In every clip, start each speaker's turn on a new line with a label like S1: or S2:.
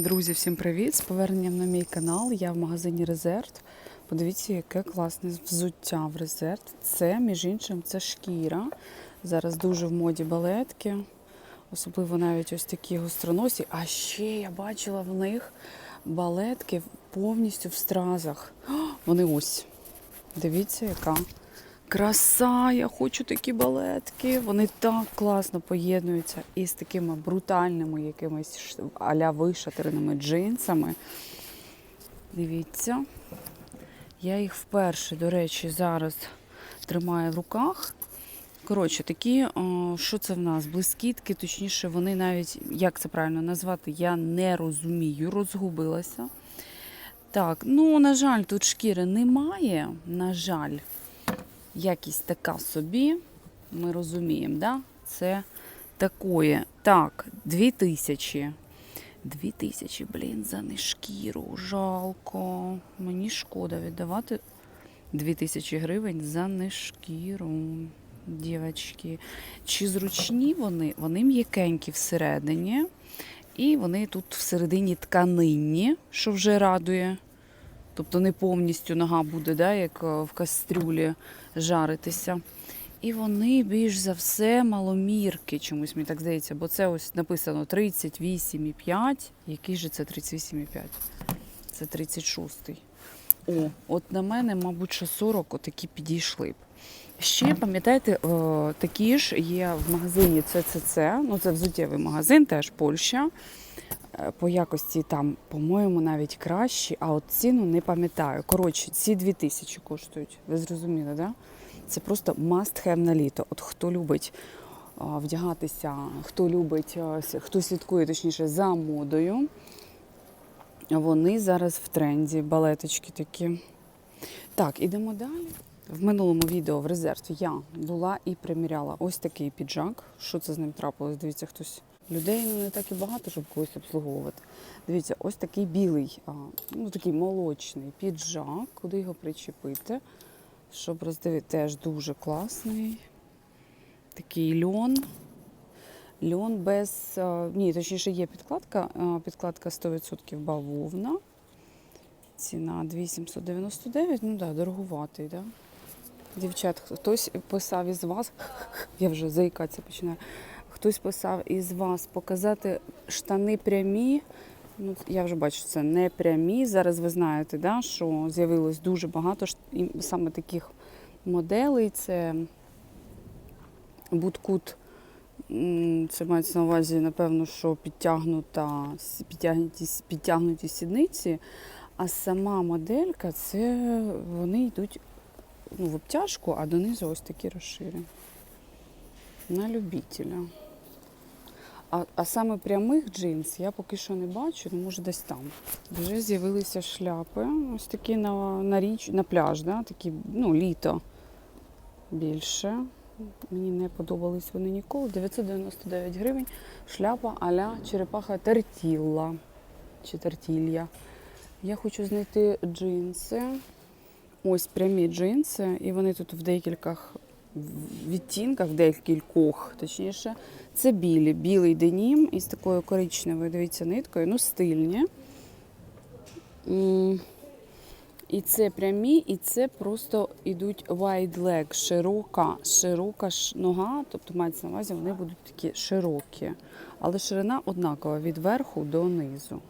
S1: Друзі, всім привіт! З поверненням на мій канал. Я в магазині Резерт. Подивіться, яке класне взуття в Резерт. Це, між іншим, це шкіра. Зараз дуже в моді балетки, особливо навіть ось такі гостроносі. А ще я бачила в них балетки повністю в стразах. Вони ось. Дивіться, яка краса! Я хочу такі балетки. Вони так класно поєднуються із такими брутальними якимись а-ля вишатереними джинсами. Дивіться. Я їх вперше, до речі, зараз тримаю в руках. Коротше, такі, о, що це в нас? Блискітки, точніше, вони навіть, як це правильно назвати, я не розумію, розгубилася. Так, ну, на жаль, тут шкіри немає. На жаль, якість така собі. Ми розуміємо, да? Це такое. Так, 2000. 2000, блін, за не шкіру. Жалко. Мені шкода віддавати 2000 гривень за не шкіру. Дівчатки. Чи зручні вони? Вони м'якенькі всередині. І вони тут всередині тканинні, що вже радує. Тобто не повністю нога буде, да, як е, в кастрюлі жаритися. І вони більш за все маломірки, чомусь мені так здається, бо це ось написано 38,5. Який же це 38,5? Це 36-й. О, от на мене, мабуть, що 40 отакі підійшли б. Ще, пам'ятаєте, такі ж є в магазині ЦЦЦ, ну це взуттєвий магазин, теж Польща. Е, По якості там, по-моєму, навіть кращі, а от ціну не пам'ятаю. Коротше, ці 2000 коштують. Ви зрозуміли, да? Це просто must have на літо. От хто любить вдягатися, хто любить, хто слідкує точніше за модою. Вони зараз в тренді, балеточки такі. Так, ідемо далі. В минулому відео в резерві я була і приміряла ось такий піджак. Що це з ним трапилось? Дивіться, хтось. Людей ну, не так і багато, щоб когось обслуговувати. Дивіться, ось такий білий, ну такий молочний піджак, куди його причепити, щоб роздивити, теж дуже класний. Такий льон. Льон без. Ні, точніше, є підкладка. Підкладка 100% бавовна. Ціна 2799, ну да, дорогуватий, да? Дівчат, хтось писав із вас, я вже заїкатися починаю. Хтось писав із вас показати штани прямі. Ну, я вже бачу, це не прямі. Зараз ви знаєте, да, що з'явилось дуже багато саме таких моделей. Це буткут, це мається на увазі, напевно, що підтягнута, підтягнуті, підтягнуті сідниці. А сама моделька це вони йдуть ну, в обтяжку, а донизу ось такі розширені. На любителя. А, а саме прямих джинс я поки що не бачу, ну може десь там. Вже з'явилися шляпи. Ось такі на, на річ, на пляж, да? такі, ну, літо більше. Мені не подобались вони ніколи. 999 гривень. Шляпа а-ля черепаха тертілла. Чи тертілья. Я хочу знайти джинси. Ось прямі джинси, і вони тут в декількох відтінках, декількох, точніше. Це білі, білий денім із такою коричневою, дивіться, ниткою, ну стильні. І це прямі, і це просто йдуть wide leg, широка, широка нога, тобто мається на увазі, вони будуть такі широкі. Але ширина однакова від верху до низу.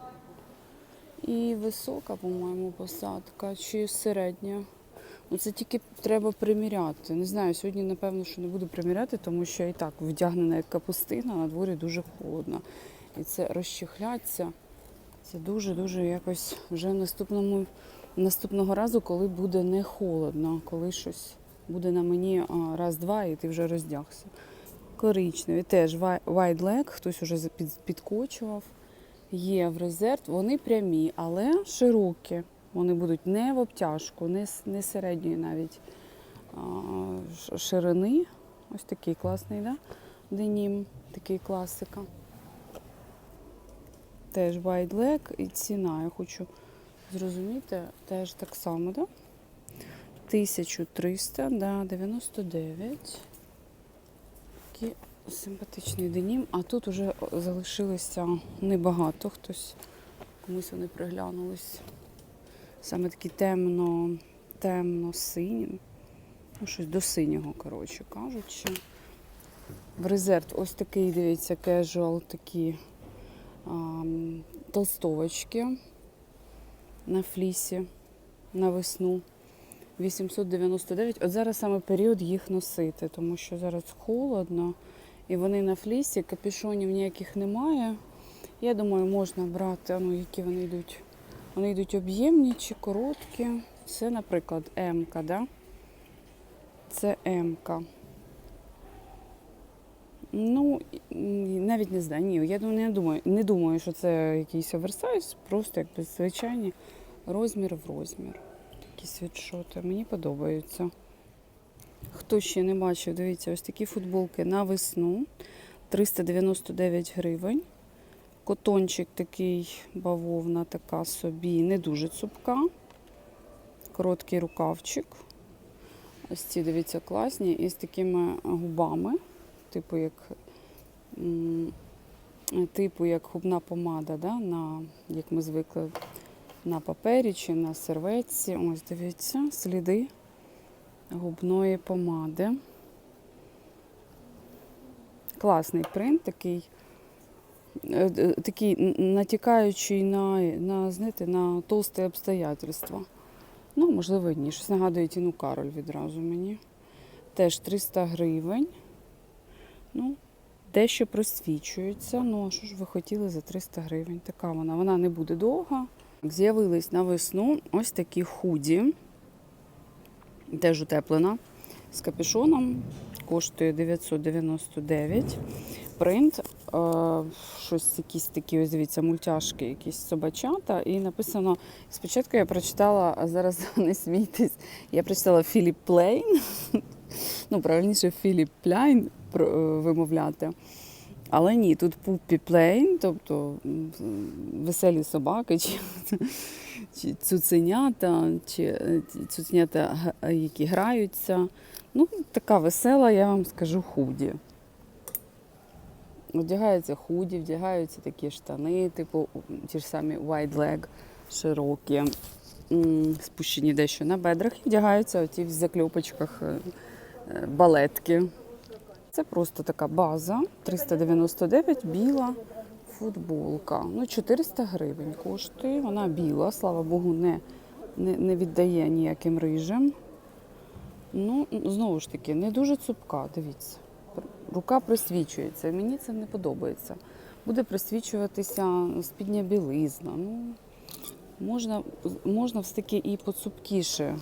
S1: І висока, по-моєму, посадка, чи середня. Ну, це тільки треба приміряти. Не знаю, сьогодні, напевно, що не буду приміряти, тому що і так вдягнена як капустина, на дворі дуже холодно. І це розчихляться. Це дуже-дуже якось вже наступному, наступного разу, коли буде не холодно, коли щось буде на мені раз-два, і ти вже роздягся. Коричневі теж wide leg, хтось уже підкочував. Є в резерв, вони прямі, але широкі. Вони будуть не в обтяжку, не, не середньої навіть а, ширини. Ось такий класний, да? денім, такий класика. Теж leg і ціна. Я хочу зрозуміти, теж так само, да? 1300, да, 99. Такий симпатичний денім. А тут уже залишилося небагато хтось Комусь вони приглянулись. Саме такі темно, темно-сині. Ну, щось до синього, коротше кажучи. В резерв ось такий, дивіться, кежуал, такі ам, толстовочки на флісі на весну. 899. От зараз саме період їх носити, тому що зараз холодно і вони на флісі, капюшонів ніяких немає. Я думаю, можна брати, ну які вони йдуть. Вони йдуть об'ємні чи короткі. Це, наприклад, М-ка, да? Це М-ка. Ну, навіть не знаю. Ні, я не думаю, не думаю, що це якийсь оверсайз, просто якби звичайні розмір в розмір. Такі світшоти. Мені подобаються. Хто ще не бачив, дивіться, ось такі футболки на весну. 399 гривень. Котончик такий, бавовна така собі, не дуже цупка. Короткий рукавчик. Ось ці, дивіться, класні. І з такими губами, типу як, типу як губна помада, да? на, як ми звикли на папері чи на серветці. Ось дивіться, сліди губної помади. Класний принт, такий, такий н- натякаючий на, на, знаєте, на толсте обстоятельства. Ну, можливо, ні. Щось нагадує Тіну Кароль відразу мені. Теж 300 гривень. Ну, дещо просвічується. Ну, а що ж ви хотіли за 300 гривень? Така вона. Вона не буде довга. З'явились на весну ось такі худі. Теж утеплена. З капюшоном. Коштує 999. Принт. Е, щось якісь такі, ось дивіться, мультяшки, якісь собачата. І написано. Спочатку я прочитала, а зараз не смійтесь. Я прочитала Філіп Плейн. Ну, правильніше, Філіп Пляйн е, вимовляти. Але ні, тут Пуппі Плейн, тобто веселі собаки, чи, чи цуценята, чи е, цуценята, які граються. Ну, така весела, я вам скажу, худі. Вдягаються худі, вдягаються такі штани, типу ті ж самі wide leg, широкі, спущені дещо на бедрах, і вдягаються оті в закльопочках е, е, балетки. Це просто така база, 399, біла футболка. Ну, 400 гривень коштує. Вона біла, слава Богу, не, не, не віддає ніяким рижем. Ну, знову ж таки, не дуже цупка, дивіться. Рука просвічується. Мені це не подобається. Буде просвічуватися спідня білизна. Ну, можна, можна все-таки і поцупкіше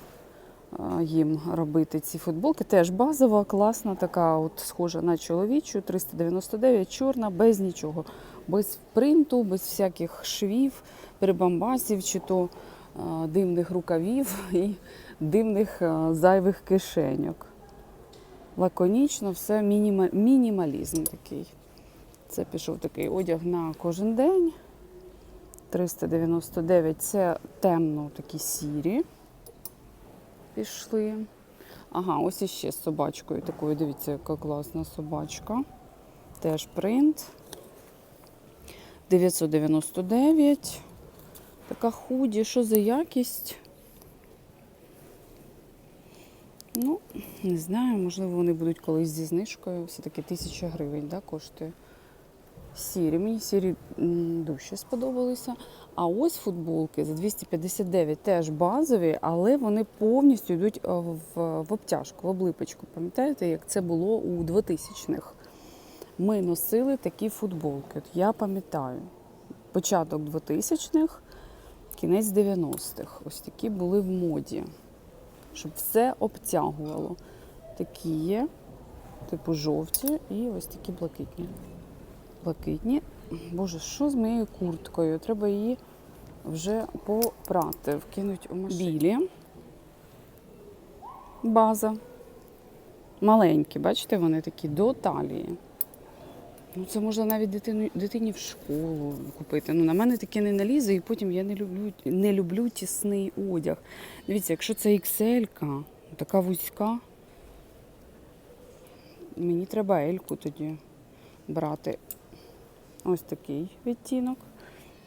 S1: їм робити ці футболки. Теж базова, класна, така, от схожа на чоловічу, 399, чорна, без нічого. Без принту, без всяких швів, перебамбасів, чи то а, дивних рукавів і дивних а, зайвих кишеньок. Лаконічно, все мініма, мінімалізм такий. Це пішов такий одяг на кожен день. 399 це темно такі сірі. Пішли. Ага, ось іще з собачкою такою. Дивіться, яка класна собачка. Теж принт. 999. Така худі. Що за якість? Ну, не знаю, можливо, вони будуть колись зі знижкою. Все-таки тисяча гривень да, коштує. Сірі. Мені сірі дужче сподобалися. А ось футболки за 259 теж базові, але вони повністю йдуть е, в, в обтяжку, в облипочку. Пам'ятаєте, як це було у 2000-х? Ми носили такі футболки. От я пам'ятаю, початок 2000-х, кінець 90-х. Ось такі були в моді, щоб все обтягувало. Такі є, типу жовті і ось такі блакитні. Блакитні. Боже, що з моєю курткою? Треба її вже попрати, вкинуть у машину. Білі. База. Маленькі, бачите, вони такі до талії. Ну, це можна навіть дитину, дитині в школу купити. Ну, на мене таке не налізе, і потім я не люблю, не люблю тісний одяг. Дивіться, якщо це XL, така вузька, мені треба ельку тоді брати. Ось такий відтінок.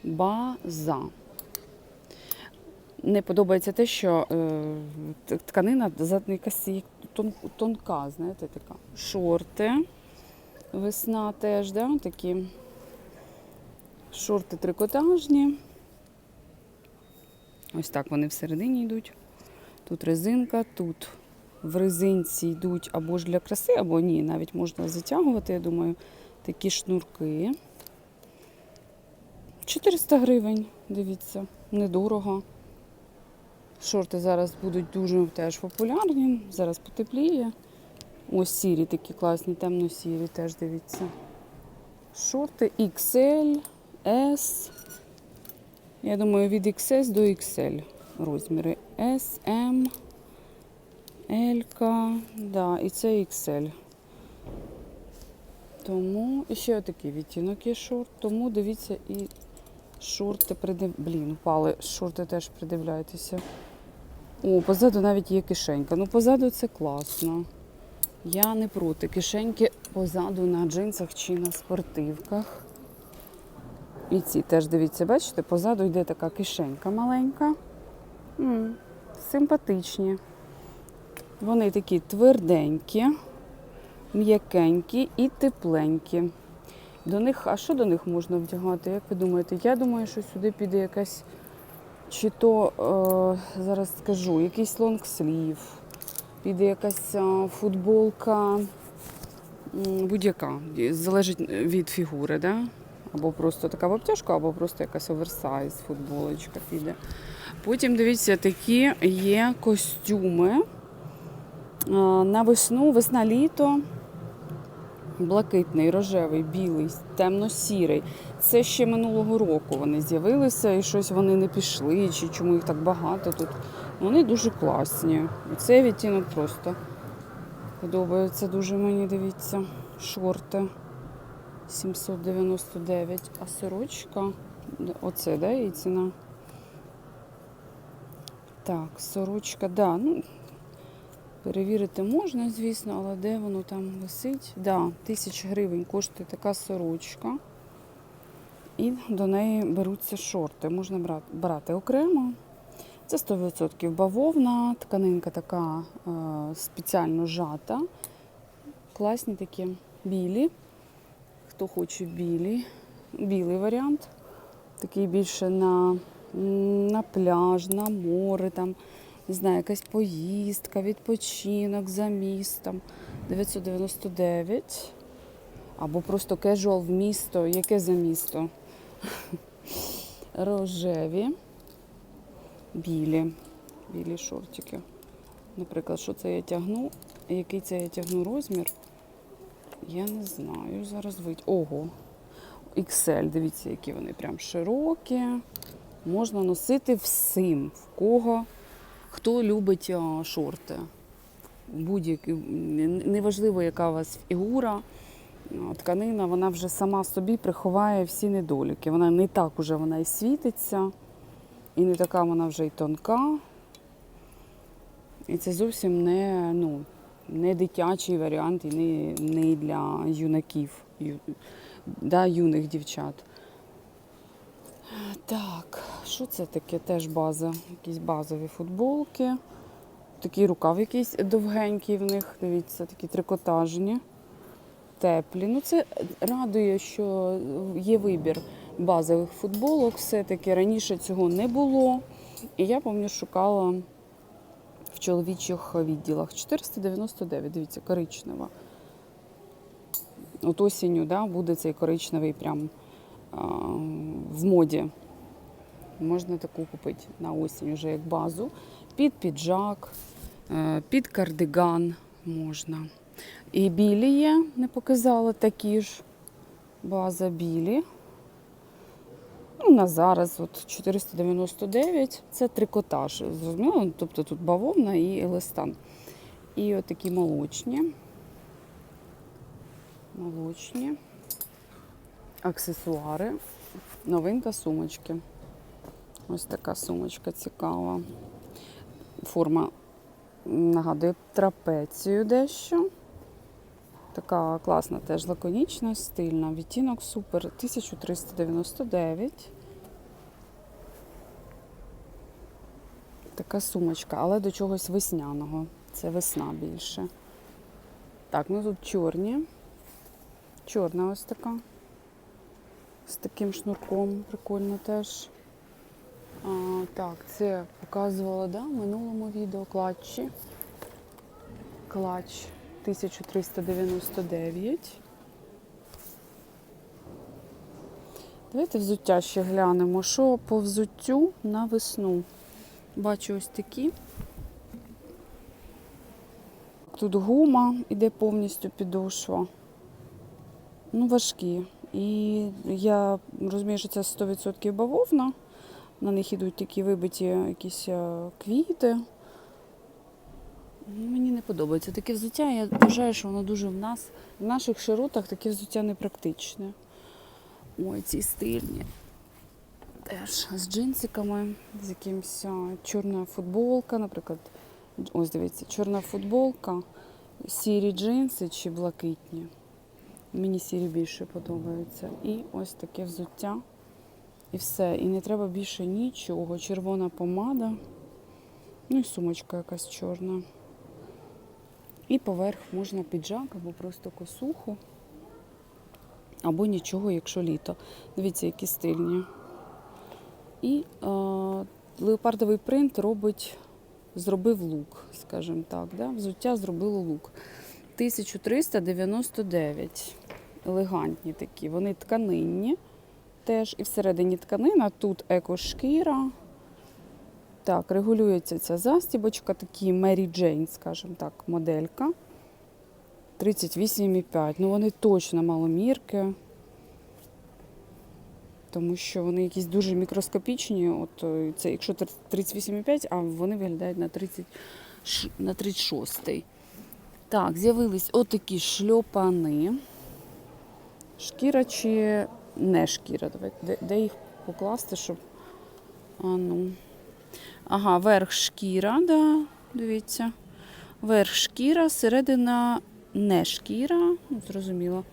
S1: База. Не подобається те, що е, тканина якась тонка, знаєте, така. Шорти. Весна теж, да? такі шорти трикотажні. Ось так вони всередині йдуть. Тут резинка, тут в резинці йдуть або ж для краси, або ні, навіть можна затягувати, я думаю, такі шнурки. 400 гривень, дивіться, недорого. Шорти зараз будуть дуже теж популярні. Зараз потепліє. Ось сірі такі класні, темно-сірі теж дивіться. Шорти XL, S. Я думаю, від XS до XL розміри. S, M, L, да, і це XL. Тому і ще отакий відтінок є шорт. Тому дивіться і шорти придив... Блін, упали. Шорти теж придивляйтеся. О, позаду навіть є кишенька. Ну, позаду це класно. Я не проти. Кишеньки позаду на джинсах чи на спортивках. І ці теж дивіться, бачите, позаду йде така кишенька маленька. м симпатичні. Вони такі тверденькі, м'якенькі і тепленькі. До них, а що до них можна вдягати? Як ви думаєте? Я думаю, що сюди піде якась, чи то, е, зараз скажу, якийсь лонгслів, піде якась е, футболка, будь-яка, залежить від фігури, да? або просто така в обтяжку, або просто якась оверсайз футболочка піде. Потім дивіться, такі є костюми е, на весну, весна-літо. Блакитний, рожевий, білий, темно-сірий. Це ще минулого року вони з'явилися і щось вони не пішли, чи чому їх так багато тут. Вони дуже класні. Цей відтінок просто подобається дуже мені, дивіться. Шорти 799, а сорочка. Оце, да, і ціна. Так, сорочка, да, ну, перевірити можна, звісно, але де воно там висить? Да, тисяч гривень коштує така сорочка. І до неї беруться шорти. Можна брати окремо. Це 100% бавовна, тканинка така е, спеціально жата. Класні такі білі. Хто хоче білі, білий варіант. Такий більше на, на пляж, на море, там, не знаю, якась поїздка, відпочинок за містом. 999. Або просто кежуал в місто. Яке за місто? Рожеві, білі, білі шортики. Наприклад, що це я тягну, який це я тягну розмір, я не знаю. Зараз вийти. Ого. XL, дивіться, які вони прям широкі. Можна носити всім, в кого, хто любить шорти. Будь-які, неважливо, яка у вас фігура, тканина, вона вже сама собі приховає всі недоліки. Вона не так уже вона і світиться, і не така вона вже й тонка. І це зовсім не, ну, не дитячий варіант і не, не для юнаків, ю, да, юних дівчат. Так, що це таке? Теж база, якісь базові футболки. Такий рукав якийсь довгенький в них, дивіться, такі трикотажні, теплі. Ну це радує, що є вибір базових футболок. Все-таки раніше цього не було. І я пам'ятаю, шукала в чоловічих відділах. 499, дивіться, коричнева. От осінню да, буде цей коричневий прям а, в моді. Можна таку купити на осінь вже як базу. Під піджак, е, під кардиган можна. І білі є, не показала такі ж. База білі. Ну, на зараз от 499 це трикотаж. Зрозуміло? Тобто тут бавовна і еластан. І от такі молочні. Молочні. Аксесуари. Новинка сумочки. Ось така сумочка цікава. Форма нагадує трапецію дещо. Така класна, теж лаконічна, стильна. Відтінок супер. 1399. Така сумочка, але до чогось весняного. Це весна більше. Так, ну тут чорні. Чорна ось така. З таким шнурком. Прикольно теж. А, так, це показувала да, в минулому відео клатчі. Клатч 1399. Давайте взуття ще глянемо. Що по взуттю на весну? Бачу ось такі. Тут гума іде повністю підошва. Ну, важкі. І я розумію, що це 100% бавовна. На них ідуть такі вибиті якісь е, квіти. Ну, Мені не подобається таке взуття. Я вважаю, що воно дуже в нас, в наших широтах таке взуття непрактичне. Ой, ці стильні. Теж з джинсиками, з якимось чорна футболка, наприклад. Ось дивіться, чорна футболка, сірі джинси чи блакитні. Мені сірі більше подобаються. І ось таке взуття. І все. І не треба більше нічого. Червона помада. Ну і сумочка якась чорна. І поверх можна піджак або просто косуху. Або нічого, якщо літо. Дивіться, які стильні. І е, леопардовий принт робить, зробив лук, скажімо так. Да? Взуття зробило лук. 1399. Елегантні такі. Вони тканинні теж. І всередині тканина. Тут екошкіра. Так, регулюється ця застібочка, такі Мері Джейн, скажімо так, моделька. 38,5. Ну вони точно маломірки. Тому що вони якісь дуже мікроскопічні. От е, це якщо 38,5, а вони виглядають на 30, ш- на 36. Так, з'явились отакі шльопани. Шкіра чи не шкіра? Давайте, де, де їх покласти, щоб. А ну. Ага, верх шкіра, да, дивіться. Верх шкіра, середина не шкіра. Ну, зрозуміло.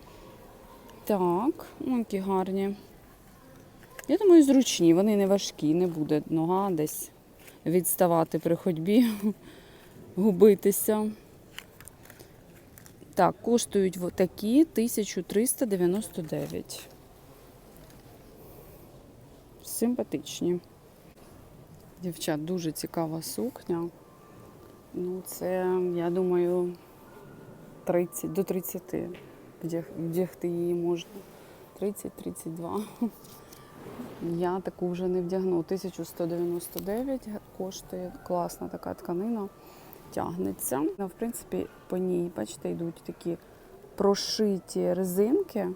S1: Так, ну які гарні. Я думаю, зручні, вони не важкі, не буде нога десь відставати при ходьбі, губитися. Так, коштують такі 1399. Симпатичні. Дівчат, дуже цікава сукня. Ну, це, я думаю, 30 до 30 вдягти її можна. 30-32. Я таку вже не вдягну. 1199 коштує. Класна така тканина. Тягнеться. Ну, В принципі, по ній, бачите, йдуть такі прошиті резинки.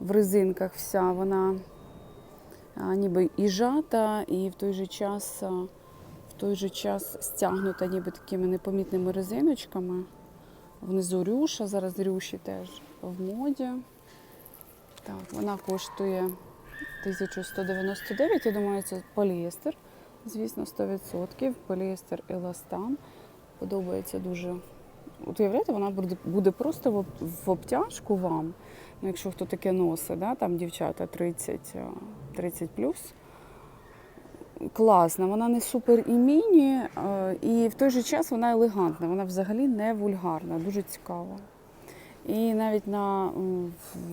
S1: В резинках вся вона ніби і жата, і в той же час, в той же час стягнута ніби такими непомітними резиночками. Внизу рюша, зараз рюші теж в моді. Так, вона коштує 1199, я думаю, це поліестер. Звісно, 100%. Поліестер еластан. Подобається дуже. От уявляєте, вона буде, буде просто в, обтяжку вам. Ну, якщо хто таке носить, да, там дівчата 30, а, 30 Класна, вона не супер і міні, і в той же час вона елегантна, вона взагалі не вульгарна, дуже цікава. І навіть на,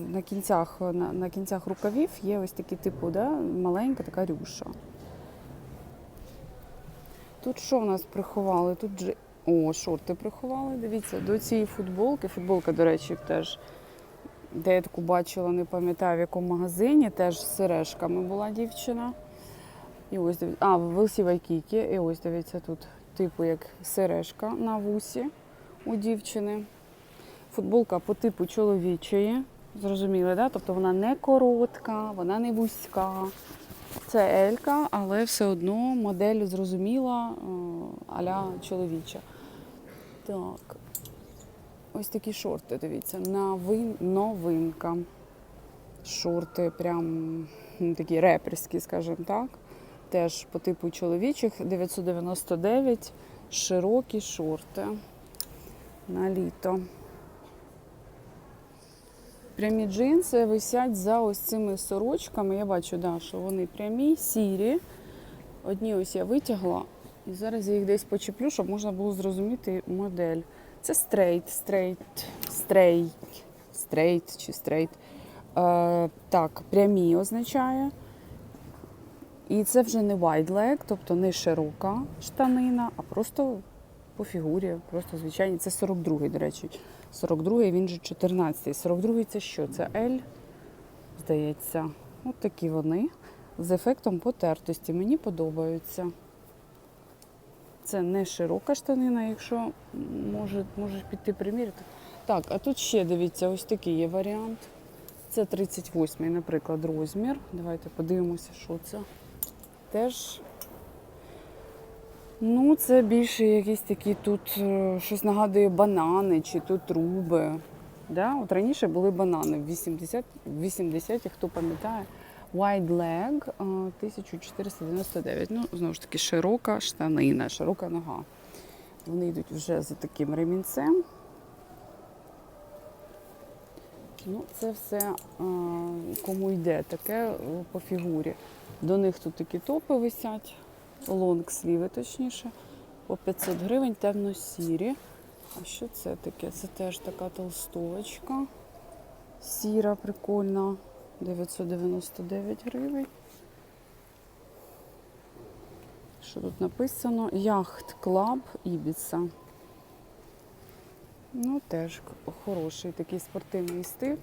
S1: на, кінцях, на, на кінцях рукавів є ось такі типу, да, маленька така рюша. Тут що в нас приховали? Тут же. О, шорти приховали. Дивіться, до цієї футболки. Футболка, до речі, теж, де я таку бачила, не пам'ятаю в якому магазині, теж з сережками була дівчина. І ось дивіться. А, в Велсі Вайкікі. І ось дивіться тут, типу, як сережка на вусі у дівчини. Футболка по типу чоловічої. Зрозуміли, да? Тобто вона не коротка, вона не вузька. Це Елька, але все одно модель зрозуміла, е, аля чоловіча. Так. Ось такі шорти, дивіться, новин, новинка. Шорти прям ну, такі реперські, скажімо так. Теж по типу чоловічих 999, широкі шорти на літо. Прямі джинси висять за ось цими сорочками. Я бачу, да, що вони прямі, сірі. Одні ось я витягла. І зараз я їх десь почеплю, щоб можна було зрозуміти модель. Це стрейт, стрейт, стрейт, стрейт чи стрейт. Е, так, прямі означає. І це вже не wide leg, тобто не широка штанина, а просто по фігурі, просто звичайні. Це 42-й, до речі. 42-й, він же 14-й. 42-й це що? Це L, здається. От такі вони з ефектом потертості. Мені подобаються. Це не широка штанина, якщо може, можеш піти приміряти. Так, а тут ще дивіться, ось такий є варіант. Це 38-й, наприклад, розмір. Давайте подивимося, що це. Теж. Ну, це більше якісь такі тут е, щось нагадує банани чи тут труби. Да? От раніше були банани в 80, в 80-ті, хто пам'ятає. Wide leg е, 1499. Ну, знову ж таки, широка штанина, широка нога. Вони йдуть вже за таким ремінцем. Ну, це все е, кому йде таке е, по фігурі. До них тут такі топи висять, лонг-сліви точніше, по 500 гривень, темно-сірі. А що це таке? Це теж така толстовочка. Сіра, прикольна, 999 гривень. Що тут написано? Яхт Клаб Ібіца. Ну, теж хороший такий спортивний стиль.